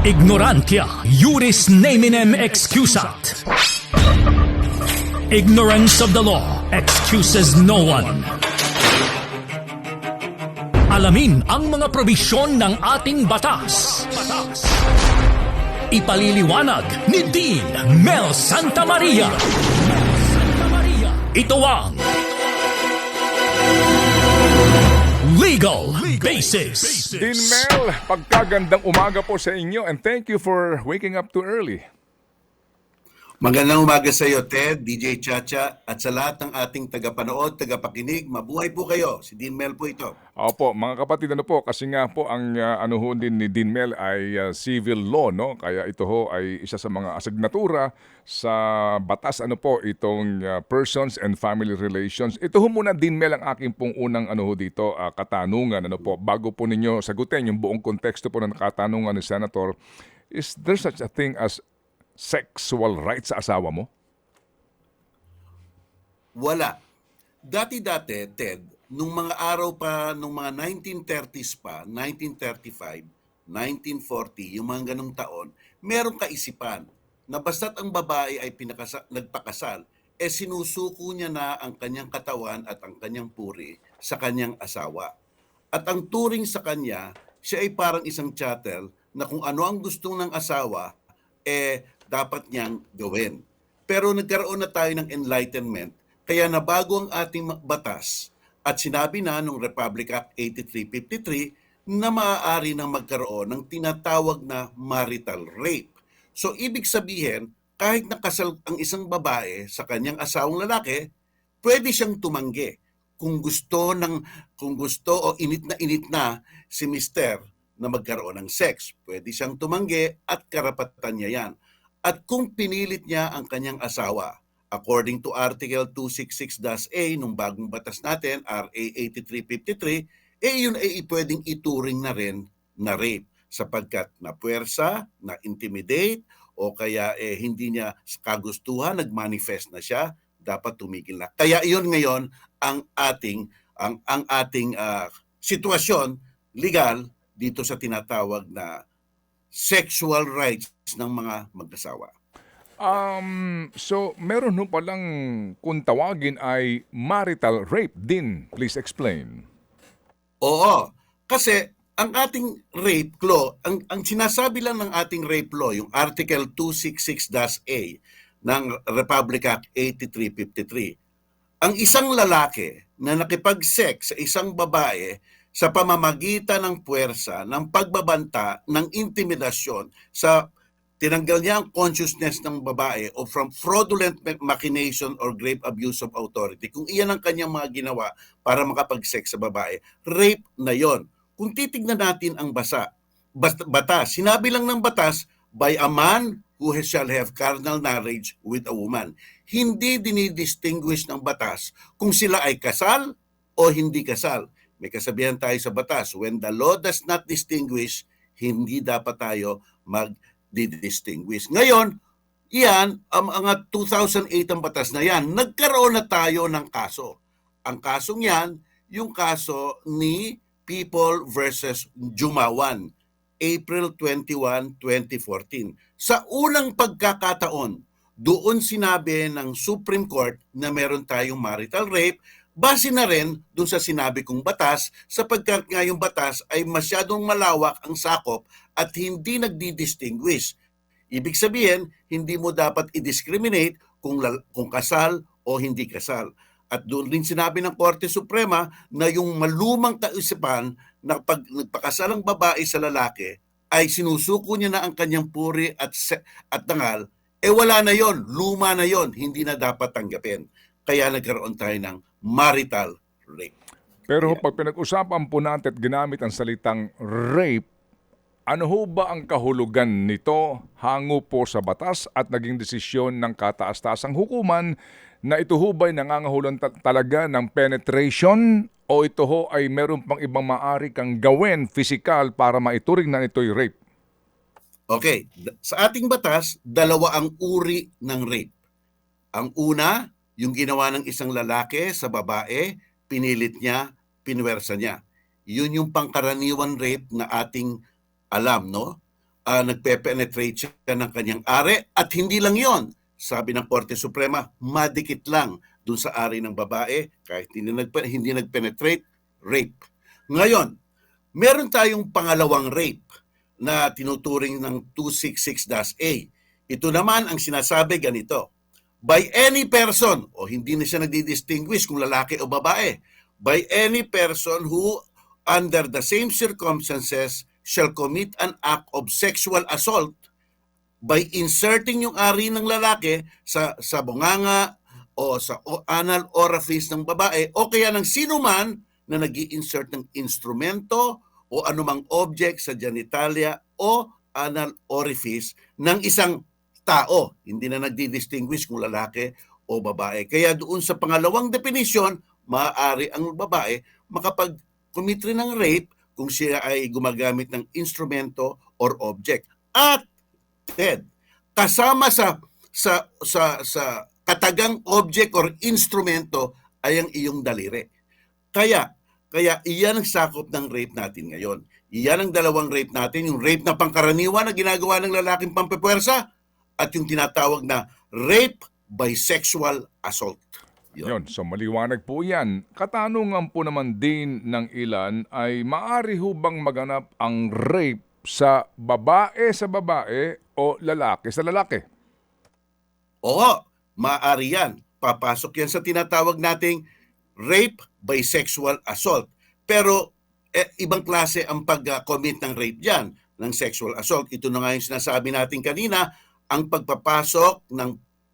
Ignorantia juris neminem excusat. Ignorance of the law excuses no one. Alamin ang mga probisyon ng ating batas. Ipaliliwanag ni Dean Mel Santa Maria. Ito ang Legal Basis. Dean Mel, pagkagandang umaga po sa inyo and thank you for waking up too early. Magandang umaga sa iyo, Ted, DJ Chacha, at sa lahat ng ating tagapanood, tagapakinig. Mabuhay po kayo. Si Dean Mel po ito. Opo, mga kapatid, ano po, kasi nga po ang uh, ano ho din ni Dean Mel ay uh, civil law, no? Kaya ito ho ay isa sa mga asignatura sa batas, ano po, itong uh, persons and family relations. Ito ho muna, Dean Mel, ang aking pong unang ano ho dito, uh, katanungan, ano po, bago po ninyo sagutin yung buong konteksto po ng katanungan ni Senator, is there such a thing as sexual rights sa asawa mo? Wala. Dati-dati, Ted, nung mga araw pa, nung mga 1930s pa, 1935, 1940, yung mga ganong taon, merong kaisipan na basta't ang babae ay pinakasa, nagpakasal, eh sinusuko niya na ang kanyang katawan at ang kanyang puri sa kanyang asawa. At ang turing sa kanya, siya ay parang isang chattel na kung ano ang gusto ng asawa, eh dapat niyang gawin. Pero nagkaroon na tayo ng enlightenment, kaya nabago ang ating batas at sinabi na nung Republic Act 8353 na maaari na magkaroon ng tinatawag na marital rape. So ibig sabihin, kahit nakasal ang isang babae sa kanyang asawang lalaki, pwede siyang tumanggi kung gusto ng kung gusto o init na init na si mister na magkaroon ng sex. Pwede siyang tumanggi at karapatan niya yan. At kung pinilit niya ang kanyang asawa, according to Article 266-A nung bagong batas natin, RA 8353, eh yun ay pwedeng ituring na rin na rape sapagkat na puwersa, na intimidate, o kaya eh, hindi niya kagustuhan, nagmanifest na siya, dapat tumigil na. Kaya iyon ngayon ang ating ang ang ating ah, sitwasyon legal dito sa tinatawag na sexual rights ng mga mag-asawa. Um, so meron ho palang kung tawagin ay marital rape din. Please explain. Oo, kasi ang ating rape law, ang, ang sinasabi lang ng ating rape law, yung Article 266-A ng Republic Act 8353, ang isang lalaki na nakipag-sex sa isang babae sa pamamagitan ng puwersa, ng pagbabanta, ng intimidasyon sa tinanggal niya ang consciousness ng babae o from fraudulent machination or grave abuse of authority, kung iyan ang kanyang mga ginawa para makapag-sex sa babae, rape na yon. Kung titignan natin ang basa, bas- batas, sinabi lang ng batas, by a man who shall have carnal marriage with a woman. Hindi dinidistinguish ng batas kung sila ay kasal o hindi kasal. May kasabihan tayo sa batas, when the law does not distinguish, hindi dapat tayo mag-distinguish. Ngayon, iyan, ang mga 2008 ang batas na yan, nagkaroon na tayo ng kaso. Ang kasong yan, yung kaso ni People versus Jumawan, April 21, 2014. Sa unang pagkakataon, doon sinabi ng Supreme Court na meron tayong marital rape, base na rin doon sa sinabi kong batas sapagkat nga yung batas ay masyadong malawak ang sakop at hindi nagdi-distinguish. Ibig sabihin, hindi mo dapat i-discriminate kung, kung kasal o hindi kasal. At doon din sinabi ng Korte Suprema na yung malumang kaisipan na pag nagpakasal ang babae sa lalaki ay sinusuko niya na ang kanyang puri at at dangal, eh wala na yon, luma na yon, hindi na dapat tanggapin. Kaya nagkaroon tayo ng marital rape. Pero pag pinag-usapan po natin at ginamit ang salitang rape, ano ho ba ang kahulugan nito hango po sa batas at naging desisyon ng kataas-taasang hukuman na ito ho ba'y nangangahulugan ta- talaga ng penetration o ito ho ay meron pang ibang maari kang gawin physical para maituring na ito'y rape? Okay, sa ating batas, dalawa ang uri ng rape. Ang una, yung ginawa ng isang lalaki sa babae, pinilit niya, pinwersa niya. Yun yung pangkaraniwan rape na ating alam, no? ah, nagpe-penetrate siya ng kanyang ari at hindi lang yon sabi ng Korte Suprema, madikit lang dun sa ari ng babae kahit hindi, nagpe- hindi nag-penetrate, rape. Ngayon, meron tayong pangalawang rape na tinuturing ng 266-A. Ito naman ang sinasabi ganito, by any person, o hindi na siya nagdi-distinguish kung lalaki o babae, by any person who under the same circumstances shall commit an act of sexual assault by inserting yung ari ng lalaki sa sa bunganga o sa o- anal orifice ng babae o kaya ng sino man na nag insert ng instrumento o anumang object sa genitalia o anal orifice ng isang tao. Hindi na nagdi-distinguish kung lalaki o babae. Kaya doon sa pangalawang definition, maaari ang babae makapag-commit rin ng rape kung siya ay gumagamit ng instrumento or object. At Ted, kasama sa sa sa sa katagang object or instrumento ay ang iyong daliri. Kaya kaya iyan ang sakop ng rape natin ngayon. Iyan ang dalawang rape natin, yung rape na pangkaraniwan na ginagawa ng lalaking pampepwersa at yung tinatawag na rape by sexual assault. Yun. Yun, so maliwanag po yan. Katanungan po naman din ng ilan ay maari ho bang maganap ang rape sa babae sa babae o lalaki sa lalaki? Oo, maaari yan. Papasok yan sa tinatawag nating rape by sexual assault. Pero eh, ibang klase ang pag-commit ng rape dyan, ng sexual assault. Ito na nga yung sinasabi natin kanina, ang pagpapasok ng,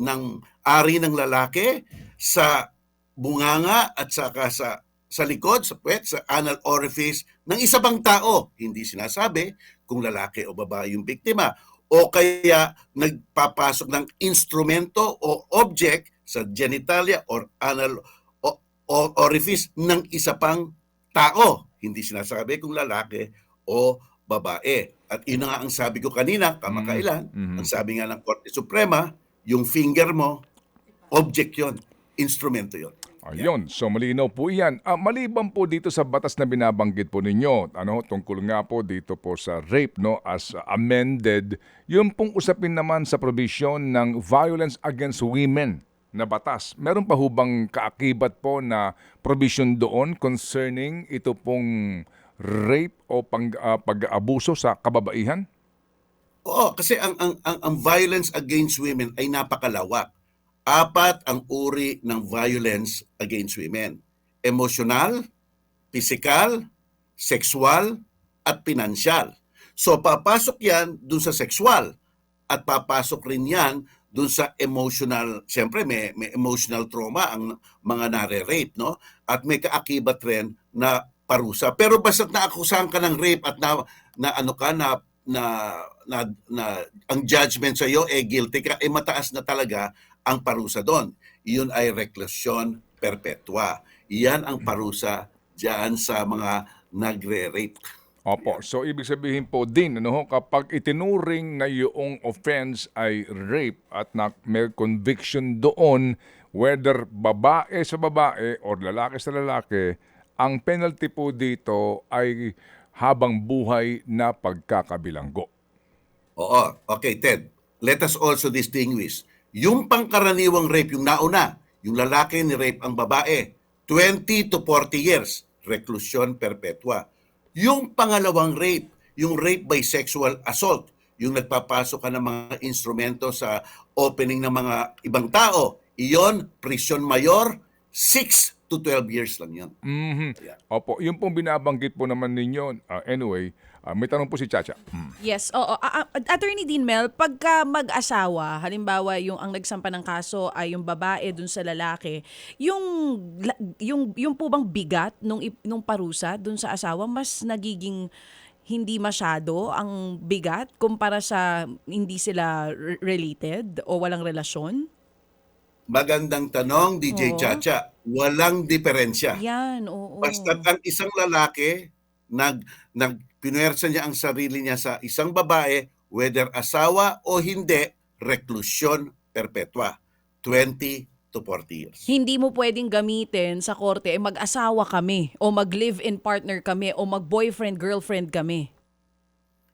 ng ari ng lalaki sa bunganga at saka sa sa likod, sa puwet, sa anal orifice ng isa pang tao. Hindi sinasabi kung lalaki o babae yung biktima o kaya nagpapasok ng instrumento o object sa genitalia or anal o orifice ng isa pang tao. Hindi sinasabi kung lalaki o babae. At yun nga ang sabi ko kanina, kamakailan, Mhm. ang sabi nga ng Korte Suprema, yung finger mo, object yon instrumento yon Ayun, so malinaw po yan. Ah, maliban po dito sa batas na binabanggit po ninyo, ano, tungkol nga po dito po sa rape, no, as amended, yung pong usapin naman sa provision ng violence against women na batas. Meron pa hubang kaakibat po na provision doon concerning ito pong rape o pang, ah, pag-abuso sa kababaihan? Oo, kasi ang, ang, ang, ang violence against women ay napakalawak. Apat ang uri ng violence against women. Emotional, physical, sexual, at pinansyal. So papasok yan dun sa sexual at papasok rin yan dun sa emotional. Siyempre may, may emotional trauma ang mga nare-rape, no? At may kaakibat rin na parusa. Pero basta naakusahan ka ng rape at na, na ano ka na na, na, na ang judgment sa iyo eh guilty ka, eh mataas na talaga ang parusa doon. Iyon ay reklusyon perpetua. Iyan ang parusa diyan sa mga nagre-rape. Opo. So, ibig sabihin po din, ano, kapag itinuring na yung offense ay rape at na, may conviction doon, whether babae sa babae or lalaki sa lalaki, ang penalty po dito ay habang buhay na pagkakabilanggo. Oo. Okay, Ted. Let us also distinguish. Yung pangkaraniwang rape, yung nauna, yung lalaki ni rape ang babae, 20 to 40 years, reclusion perpetua. Yung pangalawang rape, yung rape by sexual assault, yung nagpapasok ka ng mga instrumento sa opening ng mga ibang tao, iyon, prison mayor, 6 to 12 years lang yan. Mhm. Yeah. Opo, yung pong binabanggit po naman ninyo, ah, anyway, ah, may tanong po si Chacha. Hmm. Yes, oo. A- a- Attorney Dean Mel, pagka mag-asawa, halimbawa yung ang nagsampa ng kaso ay yung babae dun sa lalaki, yung yung yung po bang bigat nung nung parusa dun sa asawa mas nagiging hindi masyado ang bigat kumpara sa hindi sila related o walang relasyon? Magandang tanong, DJ Oo. Chacha. Walang diferensya. Yan, oo. Basta ang isang lalaki nag nag pinuwersa niya ang sarili niya sa isang babae whether asawa o hindi reclusion perpetua 20 to 40 years. Hindi mo pwedeng gamitin sa korte eh mag-asawa kami o mag-live-in partner kami o mag-boyfriend girlfriend kami.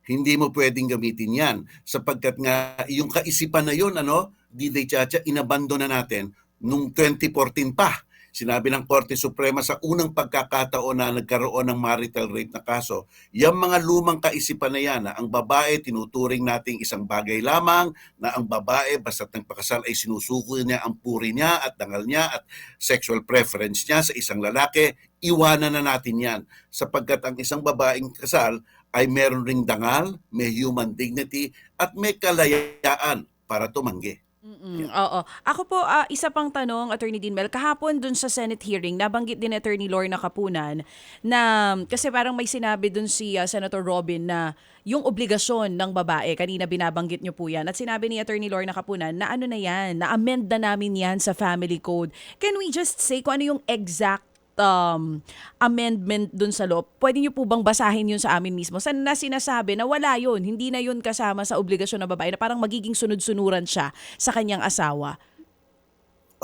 hindi mo pwedeng gamitin yan sapagkat nga yung kaisipan na yun, ano, Diday Chacha, inabando na natin nung 2014 pa. Sinabi ng Korte Suprema sa unang pagkakataon na nagkaroon ng marital rape na kaso, yung mga lumang kaisipan na yan, na ang babae tinuturing nating isang bagay lamang, na ang babae basta't nagpakasal ay sinusuko niya ang puri niya at dangal niya at sexual preference niya sa isang lalaki, iwanan na natin yan. Sapagkat ang isang babaeng kasal ay meron ring dangal, may human dignity, at may kalayaan para tumanggi. Mm, oo. Ako po, ah, isa pang tanong, Attorney Dinmel, kahapon dun sa Senate hearing, nabanggit din Attorney Lorna Kapunan na, kasi parang may sinabi dun si ah, Senator Robin na yung obligasyon ng babae, kanina binabanggit niyo po yan, at sinabi ni Attorney Lorna Kapunan na ano na yan, na-amend na namin yan sa family code. Can we just say kung ano yung exact um, amendment dun sa law, pwede niyo po bang basahin yun sa amin mismo? Saan na sinasabi na wala yun, hindi na yun kasama sa obligasyon ng babae, na parang magiging sunod-sunuran siya sa kanyang asawa.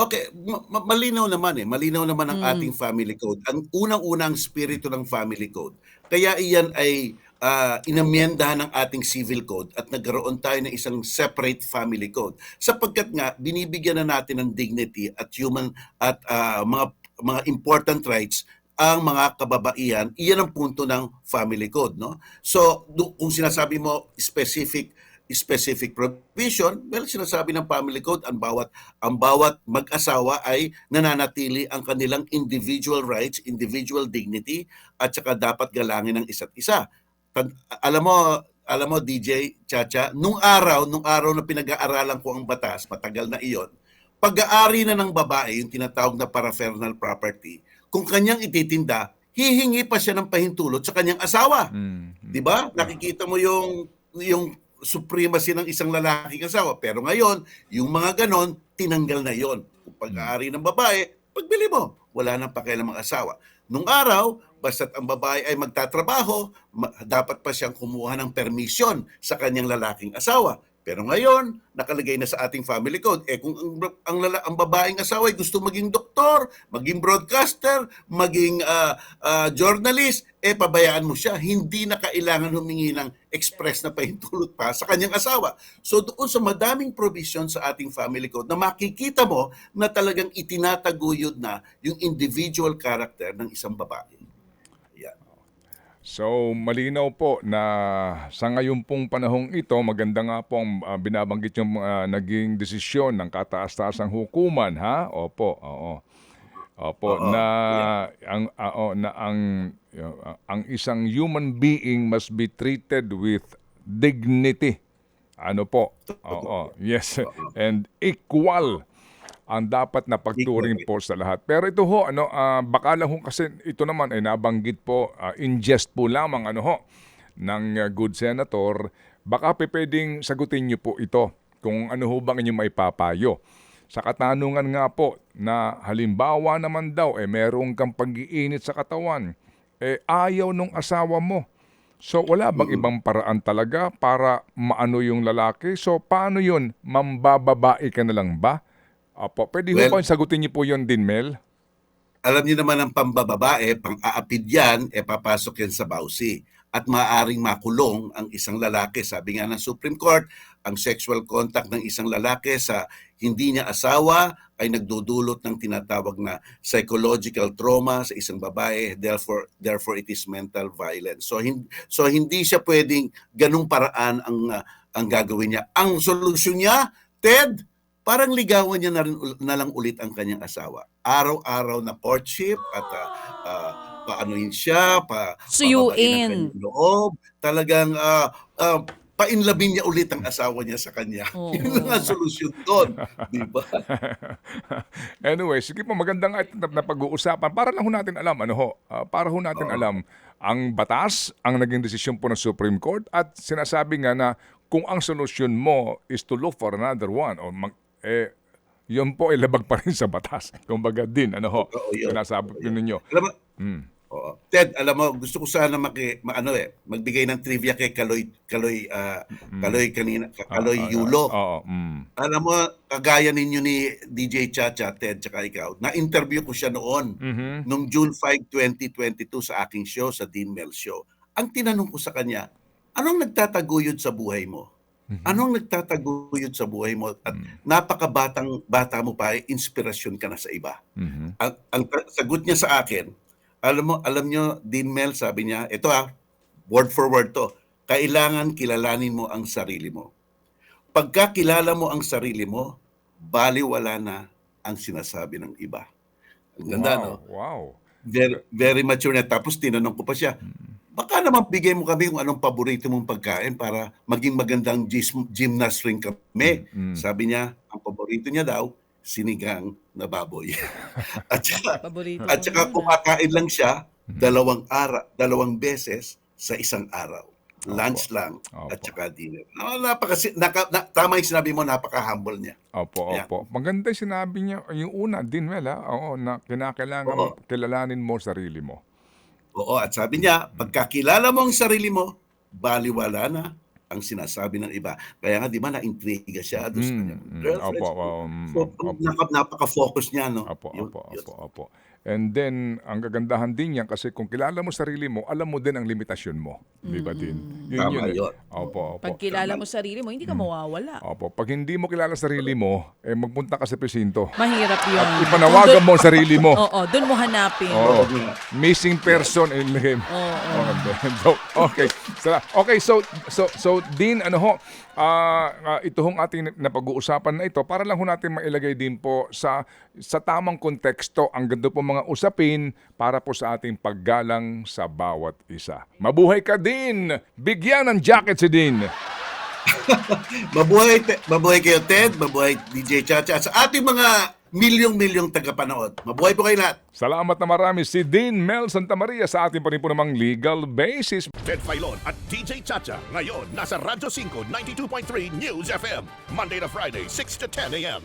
Okay, ma- ma- malinaw naman eh. Malinaw naman ang ating family code. Ang unang-unang spirito ng family code. Kaya iyan ay uh, inamyendahan ng ating civil code at nagkaroon tayo ng isang separate family code. Sapagkat nga, binibigyan na natin ng dignity at human at ah, mga mga important rights ang mga kababaihan, iyan ang punto ng family code, no? So, kung sinasabi mo specific specific provision, well, sinasabi ng family code, ang bawat, ang bawat mag-asawa ay nananatili ang kanilang individual rights, individual dignity, at saka dapat galangin ng isa't isa. Alam mo, alam mo, DJ Chacha, nung araw, nung araw na pinag-aaralan ko ang batas, matagal na iyon, pag-aari na ng babae, yung tinatawag na paraphernal property, kung kanyang ititinda, hihingi pa siya ng pahintulot sa kanyang asawa. Mm. 'Di ba? Nakikita mo yung yung supremacy ng isang lalaking asawa. Pero ngayon, yung mga ganon, tinanggal na yon. Kung pag-aari ng babae, pagbili mo, wala nang pakialam ang asawa. Nung araw, basta't ang babae ay magtatrabaho, ma- dapat pa siyang kumuha ng permisyon sa kanyang lalaking asawa. Pero ngayon, nakalagay na sa ating family code. Eh kung ang, ang, lala, ang babaeng asawa ay gusto maging doktor, maging broadcaster, maging ah, ah, journalist, eh pabayaan mo siya. Hindi na kailangan humingi ng express na pahintulot pa sa kanyang asawa. So doon sa madaming provision sa ating family code na makikita mo na talagang itinataguyod na yung individual character ng isang babae. So malinaw po na sa ngayon pong panahong ito, maganda nga po ang ah, binabanggit yung ah, naging desisyon ng kataas-taasang hukuman, ha? Opo, oo. Opo, Oo, na ang ah, oo, na ang uh, ang isang human being must be treated with dignity. Ano po? Oo. Yes. And equal ang dapat na pagturing po sa lahat. Pero ito ho, ano, ah, baka lang ho kasi ito naman ay nabanggit po, ah, in jest po lamang ano ho, ng ah, good senator, baka pe pwedeng sagutin niyo po ito kung ano ho bang inyong maipapayo. Sa katanungan nga po na halimbawa naman daw eh merong kang pag-iinit sa katawan, eh ayaw nung asawa mo. So wala bang ibang paraan talaga para maano yung lalaki? So paano yun? Mambababae ka na lang ba? Apo, pwede Well- ba sagutin niyo po yun din, Mel? alam niyo naman ang pambababae, pang-aapid yan, e papasok yan sa bawsi. At maaaring makulong ang isang lalaki. Sabi nga ng Supreme Court, ang sexual contact ng isang lalaki sa hindi niya asawa ay nagdudulot ng tinatawag na psychological trauma sa isang babae. Therefore, therefore it is mental violence. So, hindi, so hindi siya pwedeng ganung paraan ang, ah, ang gagawin niya. Ang solusyon niya, Ted, parang ligawan niya na, rin, na lang ulit ang kanyang asawa. Araw-araw na courtship at uh, uh, paanuhin siya, pa, Suyuin. ang loob. Talagang uh, uh, painlabin niya ulit ang asawa niya sa kanya. Oo. Yun lang ang solusyon doon. Di ba? anyway, sige po, magandang na, na pag-uusapan. Para lang ho natin alam, ano ho, ah, para ho natin alam ang batas, ang naging desisyon po ng Supreme Court at sinasabi nga na kung ang solusyon mo is to look for another one o mag, eh, yun po ay labag pa rin sa batas. Kumbaga din, ano ho, Oo, yun. sinasabi ko ninyo. Alam mo, Mm. Oo. Ted, alam mo, gusto ko sana maki, maano eh, magbigay ng trivia kay Kaloy, Kaloy, ah, Kaloy kanina, Kaloy Ah, ah, Yulo. Oo, mm. Alam mo, kagaya ninyo ni DJ Chacha, Ted, tsaka ikaw, na-interview ko siya noon, Mhm. noong June 5, 2022 sa aking show, sa Dean Mel Show. Ang tinanong ko sa kanya, anong nagtataguyod sa buhay mo? Anong nagtataguyod sa buhay mo? At napakabatang bata mo pa, inspirasyon ka na sa iba. Mhm. Ang, ang sagot niya sa akin, alam mo, alam niyo, Dean Mel, sabi niya, ito ah, word for word to, kailangan kilalanin mo ang sarili mo. Pagka kilala mo ang sarili mo, baliwala na ang sinasabi ng iba. Ang ganda, wow. no? Wow. Very, very mature na. Tapos tinanong ko pa siya, baka naman bigay mo kami kung anong paborito mong pagkain para maging magandang gym, gymnast rin kami. Mm. Sabi niya, ang paborito niya daw, sinigang na baboy. at saka, Paborito at saka kumakain lang siya dalawang ara, dalawang beses sa isang araw. Lunch lang Opo. at saka dinner. No, napaka, naka, na, tama yung sinabi mo, napaka-humble niya. Opo, Yeah. opo. Maganda yung sinabi niya. Yung una din, Mel, ha? Oo, na kinakailangan Oo. kilalanin mo sarili mo. Oo, at sabi niya, pagkakilala mo ang sarili mo, baliwala na ang sinasabi ng iba. Kaya nga, di ba, na-intriga siya doon sa Mm, kanyang mm, girlfriends. opo, um, so, opo. napaka-focus niya, no? Opo, Yun- opo, yun. opo, opo. And then, ang gagandahan din yan kasi kung kilala mo sarili mo, alam mo din ang limitasyon mo. Di ba din? Yun Tama yun eh. yun. Opo, opo. Pag kilala mo sarili mo, hindi ka mawawala. Opo. Pag hindi mo kilala sarili mo, eh magpunta ka sa presinto. Mahirap yun. At ipanawagan mo ang sarili mo. Oo, doon mo hanapin. Oo. Missing person in him. Oo. so, okay. So, okay, so so so din ano ho, ah ah, ito hong ating napag-uusapan na ito para lang ho natin mailagay din po sa sa tamang konteksto ang ganda po mga usapin para po sa ating paggalang sa bawat isa. Mabuhay ka din. Bigyan ng jacket si Din. Mabuhay, mabuhay kayo, Ted. Mabuhay, DJ Chacha. Sa ating mga milyong-milyong tagapanood. Mabuhay po kayo lahat. Salamat na marami si Dean Mel Santa Maria sa ating pa rin po namang legal basis. Ted Filon at DJ Chacha. Ngayon, nasa Radyo 5, 92.3 News FM. Monday to Friday, 6 to 10 a.m.